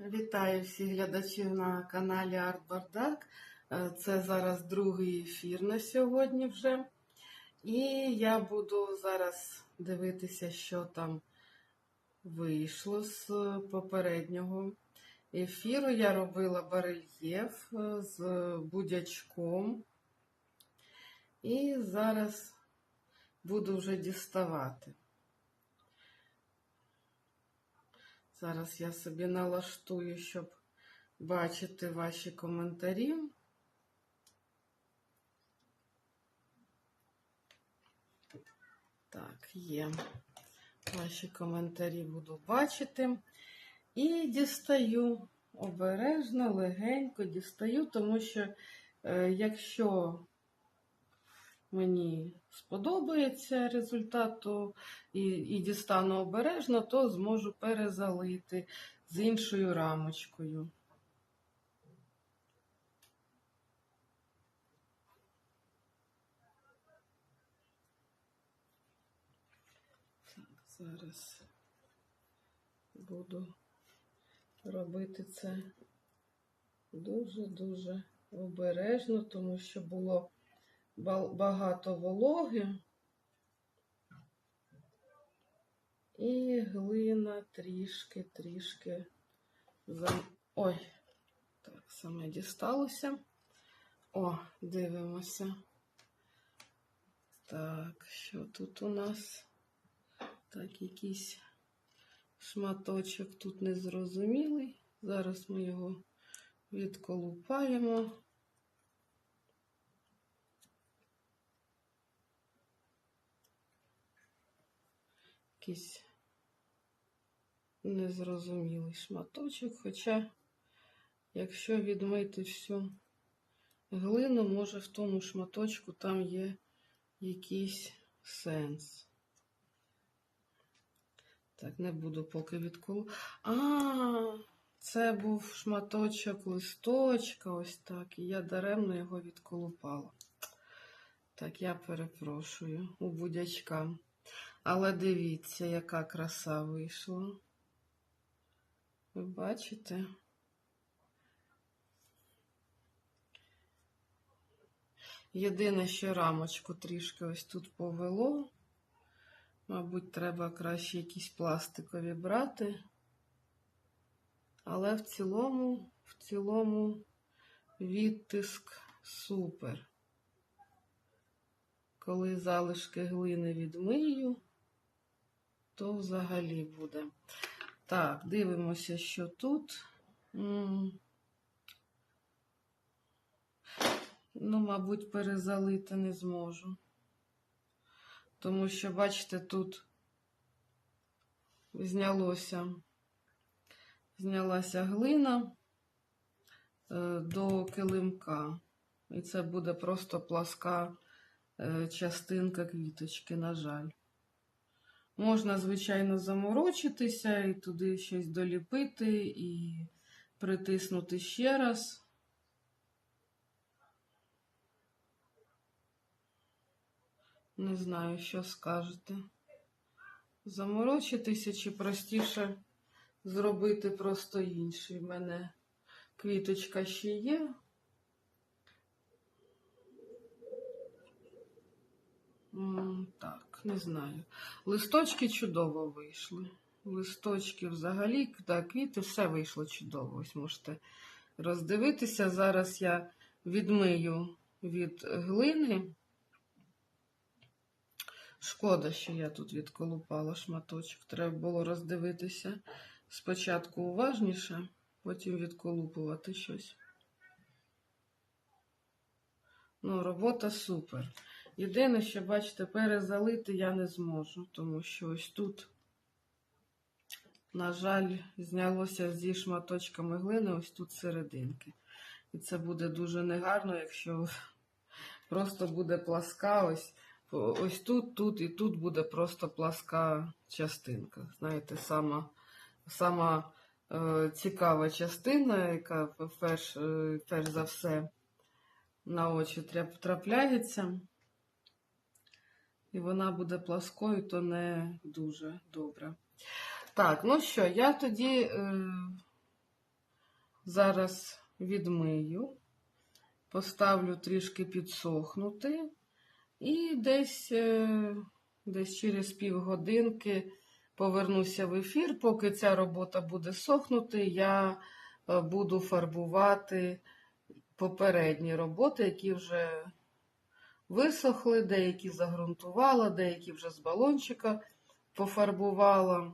Вітаю всіх глядачів на каналі Арт Бардак. Е, Це зараз другий ефір на сьогодні вже. І я буду зараз дивитися, що там вийшло з попереднього ефіру. Я робила барельєф е, з будячком. І зараз буду вже діставати. Зараз я собі налаштую, щоб бачити ваші коментарі. Так, є. Ваші коментарі буду бачити. І дістаю обережно, легенько дістаю, тому що е, якщо мені сподобається результат, то і, і дістану обережно, то зможу перезалити з іншою рамочкою. Зараз буду робити це дуже-дуже обережно, тому що було багато вологи. І глина трішки, трішки за... Ой, так, саме дісталося. О, дивимося. Так, що тут у нас? Так, якийсь шматочок тут незрозумілий. Зараз ми його відколупаємо. Якийсь незрозумілий шматочок, хоча, якщо відмити всю глину, може в тому шматочку там є якийсь сенс. Так, не буду поки відколу. А, це був шматочок листочка, ось так, і я даремно його відколупала. Так, я перепрошую у будячка. Але дивіться, яка краса вийшла. Ви бачите? Єдине, що рамочку трішки ось тут повело. Мабуть, треба краще якісь пластикові брати. Але в цілому, в цілому відтиск супер. Коли залишки глини відмию, то взагалі буде. Так, дивимося, що тут. Ну, мабуть, перезалити не зможу. Тому що, бачите, тут знялося, знялася глина е, до килимка. І це буде просто пласка е, частинка квіточки, на жаль. Можна, звичайно, заморочитися і туди щось доліпити і притиснути ще раз. Не знаю, що скажете. Заморочитися чи простіше зробити просто інший. У мене квіточка ще є. М, Так, не знаю. Листочки чудово вийшли. Листочки взагалі, та квіти, все вийшло чудово. Ось можете роздивитися. Зараз я відмию від глини. Шкода, що я тут відколупала шматочок. Треба було роздивитися спочатку уважніше, потім відколупувати щось. Ну, робота супер. Єдине, що, бачите, перезалити я не зможу, тому що ось тут, на жаль, знялося зі шматочками глини, ось тут серединки. І це буде дуже негарно, якщо просто буде пласка, ось, ось тут, тут і тут буде просто пласка частинка. Знаєте, сама, сама е, цікава частина, яка перш, е, перш за все на очі трапляється. І вона буде пласкою, то не дуже добре. Так, ну що, я тоді е, зараз відмию, поставлю трішки підсохнути і десь, е, десь через півгодинки повернуся в ефір. Поки ця робота буде сохнути, я е, буду фарбувати попередні роботи, які вже висохли, деякі загрунтувала, деякі вже з балончика пофарбувала.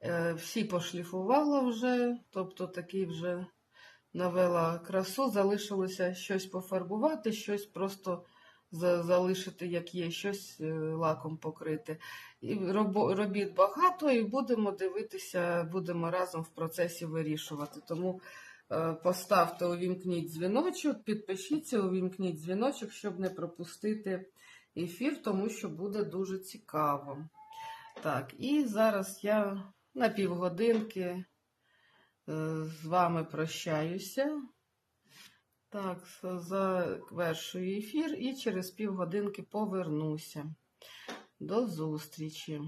Е, Всі пошліфувала вже, тобто такий вже навела красу. Залишилося щось пофарбувати, щось просто залишити, як є, щось е, лаком покрити. І робіт багато, і будемо дивитися, будемо разом в процесі вирішувати. Тому поставте, увімкніть дзвіночок, підпишіться, увімкніть дзвіночок, щоб не пропустити ефір, тому що буде дуже цікаво. Так, і зараз я на півгодинки е, з вами прощаюся. Так, завершую ефір і через півгодинки повернуся. До зустрічі!